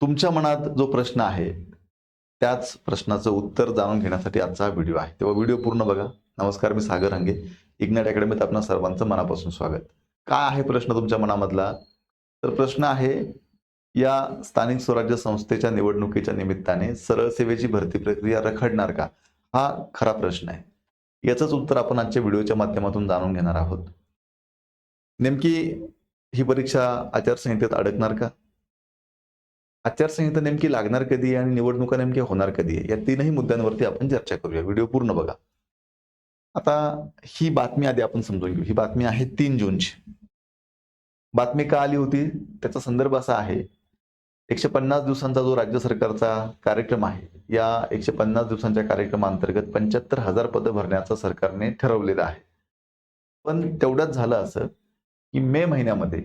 तुमच्या मनात जो प्रश्न आहे त्याच प्रश्नाचं उत्तर जाणून घेण्यासाठी आजचा हा व्हिडिओ आहे. तेव्हा व्हिडिओ पूर्ण बघा. नमस्कार मी सागर हंगे. इग्नाट अकॅडमीत आपणा सर्वांचं मनापासून स्वागत. काय आहे प्रश्न तुमच्या मनामधला? तर प्रश्न आहे या स्थानिक स्वराज्य संस्थेच्या निवडणुकीच्या निमित्ताने सरळ सेवेची भरती प्रक्रिया रखडणार का? हा खरा प्रश्न आहे. याचंच उत्तर आपण आजच्या व्हिडिओच्या माध्यमातून जाणून घेणार आहोत. नेमकी ही परीक्षा आचारसंहितेत अडकणार का? आचारसंहिता नेमकी लागणार कधी आणि निवडणुका नेमक्या होणार कधी आहे? या तीनही मुद्द्यांवरती आपण चर्चा करूया. व्हिडिओ पूर्ण बघा. आता ही बातमी आधी आपण समजून घेऊ. ही बातमी आहे तीन जूनची. बातमी का आली होती? त्याचा संदर्भ असा आहे. एकशे पन्नास दिवसांचा जो राज्य सरकारचा कार्यक्रम आहे या एकशे पन्नास दिवसांच्या कार्यक्रमाअंतर्गत पंच्याहत्तर हजार पदं भरण्याचं सरकारने ठरवलेलं आहे. पण तेवढंच झालं असं की मे महिन्यामध्ये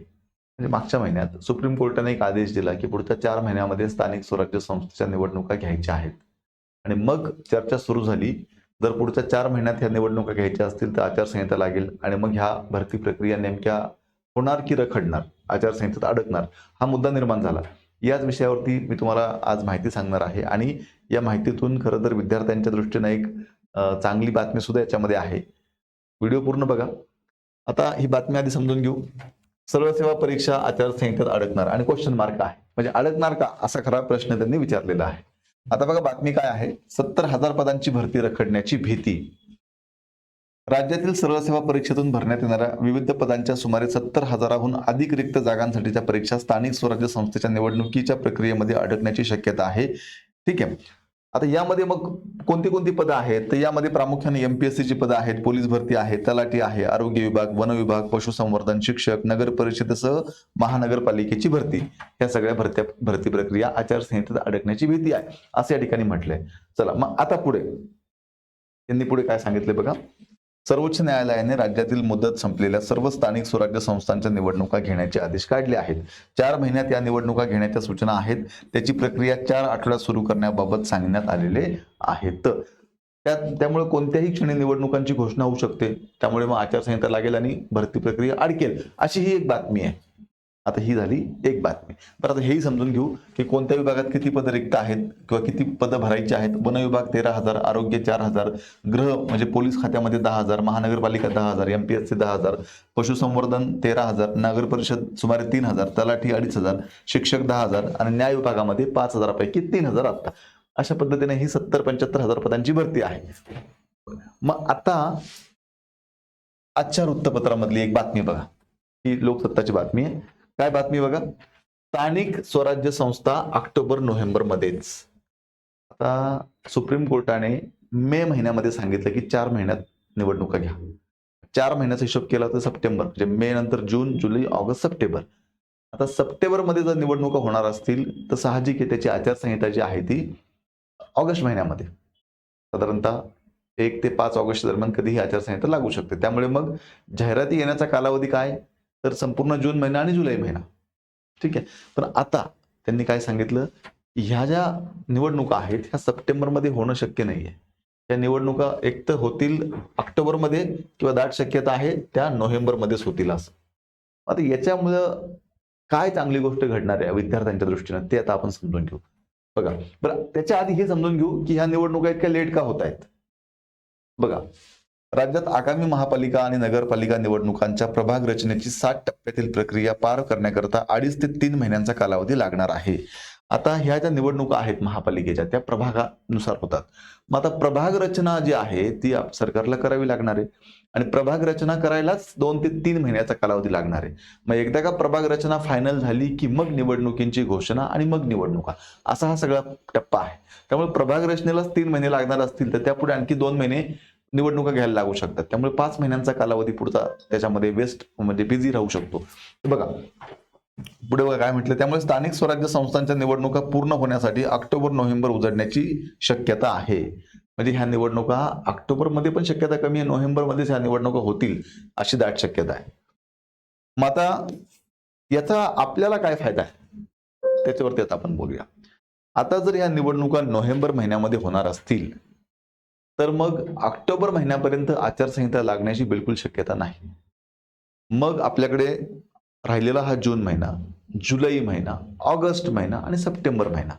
म्हणजे मागच्या महिन्यात सुप्रीम कोर्टाने एक आदेश दिला की पुढच्या चार महिन्यामध्ये स्थानिक स्वराज्य संस्थेच्या निवडणुका घ्यायच्या आहेत. आणि मग चर्चा सुरू झाली. जर पुढच्या चार महिन्यात ह्या निवडणुका घ्यायच्या असतील तर आचारसंहिता लागेल आणि मग ह्या भरती प्रक्रिया नेमक्या होणार की रखडणार आचारसंहितेत अडकणार हा मुद्दा निर्माण झाला. याच विषयावरती मी तुम्हाला आज माहिती सांगणार आहे आणि या माहितीतून खरं तर विद्यार्थ्यांच्या दृष्टीनं एक चांगली बातमी सुद्धा याच्यामध्ये आहे. व्हिडिओ पूर्ण बघा. आता ही बातमी आधी समजून घेऊ. सरळ सेवा परीक्षा आचारसंहितेत अडकणार. आणि क्वेश्चन मार्क आहे. म्हणजे अडकणार का? असा खरा प्रश्न त्यांनी विचारलेला आहे. आता बघा बातमी काय आहे? सत्तर हजार पदांची भरती रखडण्याची भीती. राज्यातील सरळ सेवा परीक्षेतून भरण्यात येणाऱ्या विविध पदांच्या सुमारे सत्तर हजाराहून अधिक रिक्त जागांसाठीच्या परीक्षा स्थानिक स्वराज्य संस्थेच्या निवडणुकीच्या प्रक्रियेमध्ये अडकण्याची शक्यता आहे. ठीक आहे. आता यामध्ये मग कोणती कोणती पदं आहेत? तर यामध्ये प्रामुख्याने एम पी एस सीची पदं आहेत पोलीस भरती आहे तलाठी आहे आरोग्य विभाग वन विभाग पशुसंवर्धन शिक्षक नगर परिषदेसह महानगरपालिकेची भरती. या सगळ्या भरत्या भरती प्रक्रिया आचारसंहितेत अडकण्याची भीती आहे असं या ठिकाणी म्हटलंय. चला मग आता पुढे. यांनी पुढे काय सांगितले बघा? सर्वोच्च न्यायालयाने राज्यातील मुदत संपलेल्या सर्व स्थानिक स्वराज्य संस्थांच्या निवडणुका घेण्याचे आदेश काढले आहेत. चार महिन्यात या निवडणुका घेण्याच्या सूचना आहेत. त्याची प्रक्रिया चार आठवड्यात सुरू करण्याबाबत सांगण्यात आलेले आहेत. त्या त्यामुळे कोणत्याही क्षणी निवडणुकांची घोषणा होऊ शकते. त्यामुळे मग आचारसंहिता लागेल आणि भरती प्रक्रिया अडकेल अशी ही एक बातमी आहे. आता ही झाली एक बातमी. बरं आता हेही समजून घेऊ की कोणत्या विभागात किती पदं रिक्त आहेत किंवा किती पदं भरायची आहेत? वन विभाग तेरा हजार आरोग्य चार हजार गृह म्हणजे पोलीस खात्यामध्ये दहा हजार महानगरपालिका दहा हजार एम पी एस सी दहा हजार पशुसंवर्धन तेरा हजार नगर परिषद सुमारे तीन हजार तलाठी अडीच हजार शिक्षक दहा हजार आणि न्याय विभागामध्ये पाच हजारापैकी तीन हजार आता अशा पद्धतीने ही सत्तर पंच्याहत्तर हजार पदांची भरती आहे. मग आता आजच्या वृत्तपत्रामधली एक बातमी बघा. ही लोकसत्ताची बातमी आहे. काय बातमी बघा? स्थानिक स्वराज्य संस्था ऑक्टोबर नोव्हेंबर मध्येच. आता सुप्रीम कोर्टाने मे महिन्यामध्ये सांगितलं की चार महिन्यात निवडणुका घ्या. चार महिन्याचा हिशोब केला तर सप्टेंबर म्हणजे मे नंतर जून जुलै ऑगस्ट सप्टेंबर. आता सप्टेंबरमध्ये जर निवडणुका होणार असतील तर साहजिक आहे त्याची आचारसंहिता जी आहे ती ऑगस्ट महिन्यामध्ये. साधारणतः एक ते पाच ऑगस्ट दरम्यान कधीही आचारसंहिता लागू शकते. त्यामुळे मग जाहिराती येण्याचा कालावधी काय? तर संपूर्ण जून महिना आणि जुलै महिना. ठीक आहे? पण आता त्यांनी काय सांगितलं? ह्या ज्या निवडणुका आहेत ह्या सप्टेंबरमध्ये होणं शक्य नाहीये. या निवडणुका एक तर होतील ऑक्टोबरमध्ये किंवा दाट शक्यता आहे त्या नोव्हेंबरमध्येच होतील असं. आता याच्यामुळं काय चांगली गोष्ट घडणार आहे विद्यार्थ्यांच्या दृष्टीनं ते आता आपण समजून घेऊ. बघा बरं त्याच्या आधी हे समजून घेऊ की ह्या निवडणुका इतक्या लेट का होत आहेत? बघा राज्यात आगामी महापालिका आणि नगरपालिका निवडणुकांच्या प्रभाग रचनेची सात टप्प्यातील प्रक्रिया पार करण्याकरता अडीच ते तीन महिन्यांचा कालावधी लागणार आहे. आता ह्या ज्या निवडणुका आहेत महापालिकेच्या त्या प्रभागानुसार होतात. मग आता प्रभाग रचना जी आहे ती सरकारला करावी लागणार आहे. आणि प्रभाग रचना करायलाच दोन ते तीन महिन्याचा कालावधी लागणार आहे. मग एकदा का प्रभाग रचना फायनल झाली की मग निवडणुकींची घोषणा आणि मग निवडणुका असा हा सगळा टप्पा आहे. त्यामुळे प्रभाग रचनेलाच तीन महिने लागणार असतील तर त्यापुढे आणखी दोन महिने निवडणुका घ्यायला लागू शकतात. त्यामुळे पाच महिन्यांचा कालावधी पुढचा त्याच्यामध्ये वेस्ट म्हणजे बिझी राहू शकतो. बघा. पुढे बघा काय म्हटलं? त्यामुळे स्थानिक स्वराज्य संस्थांच्या निवडणुका पूर्ण होण्यासाठी ऑक्टोबर नोव्हेंबर उजडण्याची शक्यता आहे. म्हणजे ह्या निवडणुका ऑक्टोबरमध्ये पण शक्यता कमी आहे नोव्हेंबरमध्येच ह्या निवडणुका होतील अशी दाट शक्यता आहे. मग आता याचा आपल्याला काय फायदा आहे? त्याच्यावरती आता आपण बोलूया. आता जर ह्या निवडणुका नोव्हेंबर महिन्यामध्ये होणार असतील तर मग ऑक्टोबर महिन्यापर्यंत आचारसंहिता लागण्याची बिलकुल शक्यता नाही. मग आपल्याकडे राहिलेला हा जून महिना जुलै महिना ऑगस्ट महिना आणि सप्टेंबर महिना.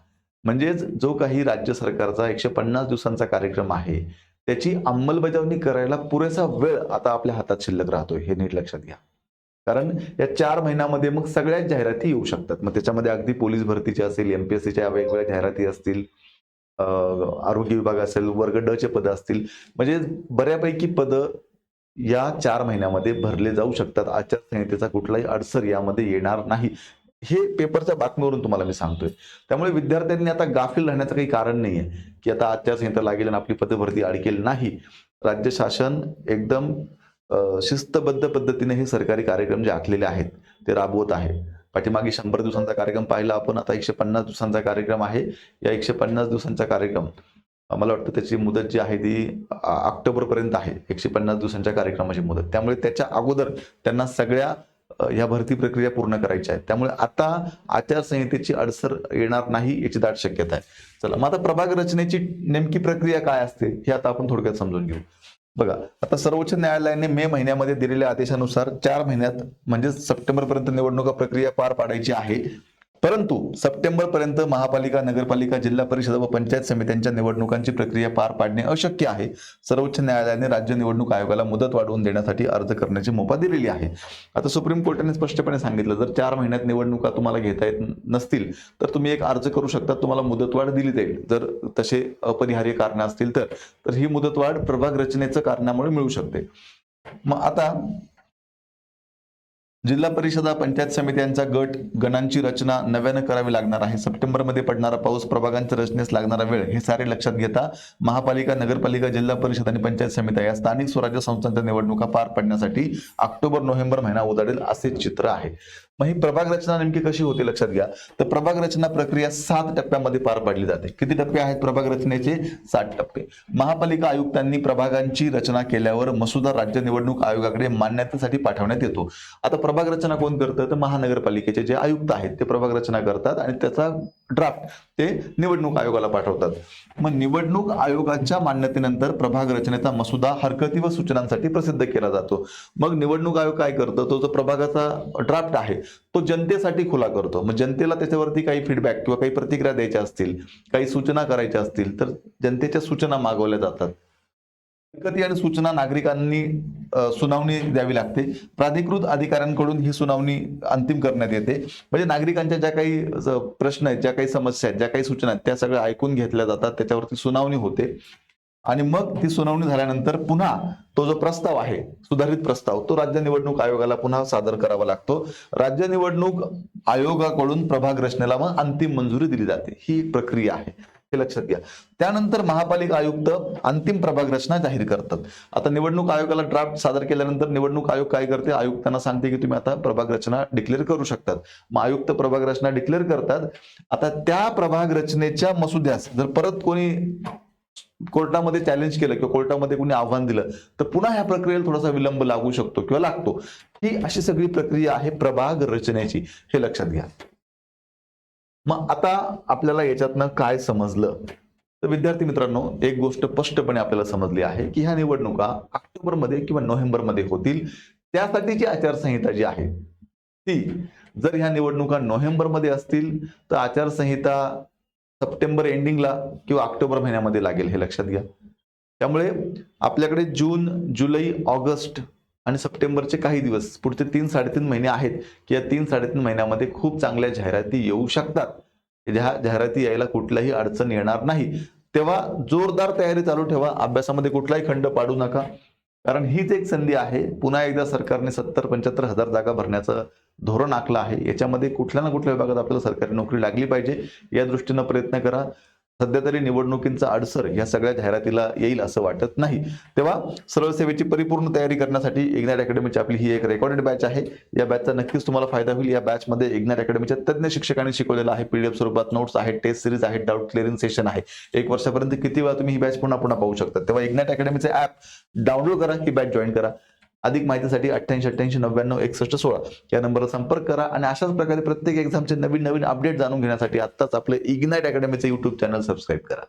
म्हणजेच जो काही राज्य सरकारचा एकशे पन्नास दिवसांचा कार्यक्रम आहे त्याची अंमलबजावणी करायला पुरेसा वेळ आता आपल्या हातात शिल्लक राहतोय हे नीट लक्षात घ्या. कारण या चार महिन्यामध्ये मग सगळ्याच जाहिराती येऊ शकतात. मग त्याच्यामध्ये अगदी पोलीस भरतीच्या असेल एमपीएससीच्या वेगवेगळ्या जाहिराती असतील आरोग्य विभाग असेल वर्ग ड चे पदं असतील म्हणजे बऱ्यापैकी पदं या चार महिन्यामध्ये भरले जाऊ शकतात. आचारसंहितेचा कुठलाही अडसर यामध्ये येणार नाही. हे पेपरच्या बातमीवरून तुम्हाला मी सांगतोय. त्यामुळे विद्यार्थ्यांनी आता गाफील राहण्याचं काही कारण नाहीये की आता आचारसंहिता लागेल आणि आपली पदभरती अडकेल नाही. राज्य शासन एकदम शिस्तबद्ध पद्धतीने हे सरकारी कार्यक्रम जे आखलेले आहेत ते राबवत आहे. पाठीमागे शंभर दिवसांचा कार्यक्रम पाहिला आपण. आता एकशे पन्नास दिवसांचा कार्यक्रम आहे. या एकशे पन्नास दिवसांचा कार्यक्रम मला वाटतं त्याची मुदत जी आहे ती ऑक्टोबर पर्यंत आहे. एकशे पन्नास दिवसांच्या कार्यक्रमाची मुदत. त्यामुळे त्याच्या अगोदर त्यांना सगळ्या या ह्या भरती प्रक्रिया पूर्ण करायच्या आहेत. त्यामुळे आता आचारसंहितेची अडसर येणार नाही याची दाट शक्यता आहे. चला मग आता प्रभाग रचनेची नेमकी प्रक्रिया काय असते हे आता आपण थोडक्यात समजून घेऊ. बघा आता सर्वोच्च न्यायालयाने मे महिन्यामध्ये दिलेल्या आदेशानुसार चार महिन्यात म्हणजे सप्टेंबर पर्यंत निवडणुका प्रक्रिया पार पाडायची आहे. परंतु सप्टेंबर पर्यंत महापालिका नगरपालिका जिल्हा परिषद व पंचायत समित्यांच्या निवडणुकांची प्रक्रिया पार पाडणे अशक्य आहे. सर्वोच्च न्यायालयाने राज्य निवडणूक आयोगाला मुदत वाढवून देण्यासाठी अर्ज करण्याची मुभा दिलेली आहे. आता सुप्रीम कोर्टाने स्पष्टपणे सांगितलं जर चार महिन्यात निवडणुका तुम्हाला घेता येत नसतील तर तुम्ही एक अर्ज करू शकता तुम्हाला मुदतवाढ दिली जाईल. जर तसे अपरिहार्य कारण असतील तर तर ही मुदतवाढ प्रभाग रचनेचं कारणामुळे मिळू शकते. मग आता जिल्हा परिषदा पंचायत समित्यांचा गट गणांची रचना नव्यानं करावी लागणार आहे. सप्टेंबरमध्ये पडणारा पाऊस प्रभागांच्या रचनेस लागणारा वेळ हे सारे लक्षात घेता महापालिका नगरपालिका जिल्हा परिषद आणि पंचायत समित्या या स्थानिक स्वराज्य संस्थांच्या निवडणुका पार पाडण्यासाठी ऑक्टोबर नोव्हेंबर महिना उजाडेल असे चित्र आहे. मग ही प्रभाग रचना नेमकी कशी होते लक्षात घ्या. तर प्रभाग रचना प्रक्रिया सात टप्प्यामध्ये पार पाडली जाते. किती टप्पे आहेत प्रभाग रचनेचे? सात टप्पे. महापालिका आयुक्तांनी प्रभागांची रचना केल्यावर मसुदा राज्य निवडणूक आयोगाकडे मान्यतेसाठी पाठवण्यात येतो. आता प्रभाग रचना कोण करतं? तर महानगरपालिकेचे जे आयुक्त आहेत ते प्रभाग रचना करतात आणि त्याचा ड्राफ्ट ते निवडणूक आयोगाला पाठवतात. मग निवडणूक आयोगाच्या मान्यतेनंतर प्रभाग रचनेचा मसुदा हरकती व सूचनांसाठी प्रसिद्ध केला जातो. मग निवडणूक आयोग काय करतो? तो जो प्रभागाचा ड्राफ्ट आहे तो जनतेसाठी खुला करतो. मग जनतेला त्याच्यावरती काही फीडबॅक किंवा काही प्रतिक्रिया द्यायच्या असतील काही सूचना करायच्या असतील तर जनतेच्या सूचना मागवल्या जातात. हरकती आणि सूचना नागरिकांनी सुनावणी द्यावी लागते. प्राधिकृत अधिकाऱ्यांकडून ही सुनावणी अंतिम करण्यात येते. म्हणजे नागरिकांच्या ज्या काही प्रश्न आहेत ज्या काही समस्या आहेत ज्या काही सूचना आहेत त्या सगळ्या ऐकून घेतल्या जातात. त्याच्यावरती सुनावणी होते. आणि मग ती सुनावणी झाल्यानंतर पुन्हा तो जो प्रस्ताव आहे सुधारित प्रस्ताव तो राज्य निवडणूक आयोगाला पुन्हा सादर करावा लागतो. राज्य निवडणूक आयोगाकडून प्रभाग रचनेला मग अंतिम मंजुरी दिली जाते. ही एक प्रक्रिया आहे. हे लक्षात घ्या. त्यानंतर महापालिका आयुक्त अंतिम प्रभाग रचना जाहीर करतात. आता निवडणूक आयोगाला ड्राफ्ट सादर केल्यानंतर निवडणूक आयोग काय करते? आयुक्तांना सांगते की तुम्ही आता प्रभाग रचना डिक्लेअर करू शकतात. मग आयुक्त प्रभाग रचना डिक्लेअर करतात. आता त्या प्रभाग रचनेच्या मसुद्यास जर परत कोणी कोर्टामध्ये चॅलेंज केलं किंवा कोर्टामध्ये कोणी आव्हान दिलं तर पुन्हा ह्या प्रक्रियेला थोडासा विलंब लागू शकतो किंवा लागतो. ही अशी सगळी प्रक्रिया आहे प्रभाग रचनेची हे लक्षात घ्या. मग आता आपल्याला याच्यातनं काय समजलं? तर विद्यार्थी मित्रांनो एक गोष्ट स्पष्टपणे आपल्याला समजली आहे की ह्या निवडणुका ऑक्टोबरमध्ये किंवा नोव्हेंबरमध्ये होतील. त्यासाठीची आचारसंहिता जी आहे ती जर ह्या निवडणुका नोव्हेंबरमध्ये असतील तर आचारसंहिता सप्टेंबर एंडिंगला किंवा ऑक्टोबर महिन्यामध्ये लागेल हे लक्षात घ्या. त्यामुळे आपल्याकडे जून जुलै ऑगस्ट आणि सप्टेंबरचे काही दिवस पुढचे तीन साडेतीन महिने आहेत की या तीन साडेतीन महिन्यामध्ये खूप चांगल्या जाहिराती येऊ शकतात. ह्या जाहिराती यायला कुठलाही अडचण येणार नाही. तेव्हा जोरदार तयारी चालू ठेवा. अभ्यासामध्ये कुठलाही खंड पाडू नका. कारण हीच एक संधी आहे. पुन्हा एकदा सरकारने सत्तर पंच्याहत्तर हजार जागा भरण्याचं धोरण आखलं आहे. याच्यामध्ये कुठल्या ना कुठल्या विभागात आपल्याला सरकारी नोकरी लागली पाहिजे. या दृष्टीनं प्रयत्न करा. सध्या तरी निवडणुकींचा अडसर या सगळ्या जाहिरातीला येईल असं वाटत नाही. तेव्हा सरळ सेवेची परिपूर्ण तयारी करण्यासाठी इग्नाट अकॅडमीची आपली ही एक रेकॉर्डेड बॅच आहे. या बॅचचा नक्कीच तुम्हाला फायदा होईल. या बॅचमध्ये इग्नाट अकॅडमीच्या तज्ञ शिक्षकांनी शिकवलेलं आहे. पीडीएफ स्वरूपात नोट्स आहेत टेस्ट सिरीज आहेत डाऊट क्लिअरिंग सेशन आहे. एक वर्षापर्यंत किती वेळा तुम्ही ही बॅच पुन्हा पुन्हा पाहू शकता? तेव्हा इग्नाट अकॅडमीचे ऍप डाउनलोड करा ही बॅच जॉईन करा. अधिक माहितीसाठी अठ्ठ्याऐंशी अठ्ठ्याऐंशी नव्याण्णव एकसष्ट सोळा या नंबरवर संपर्क करा आणि अशाच प्रकारे प्रत्येक एक्झामचे नवीन नवीन अपडेट जाणून घेण्यासाठी आत्ताच आपले इग्नाइट अकॅडमीचे युट्यूब चॅनल सबस्क्राईब करा.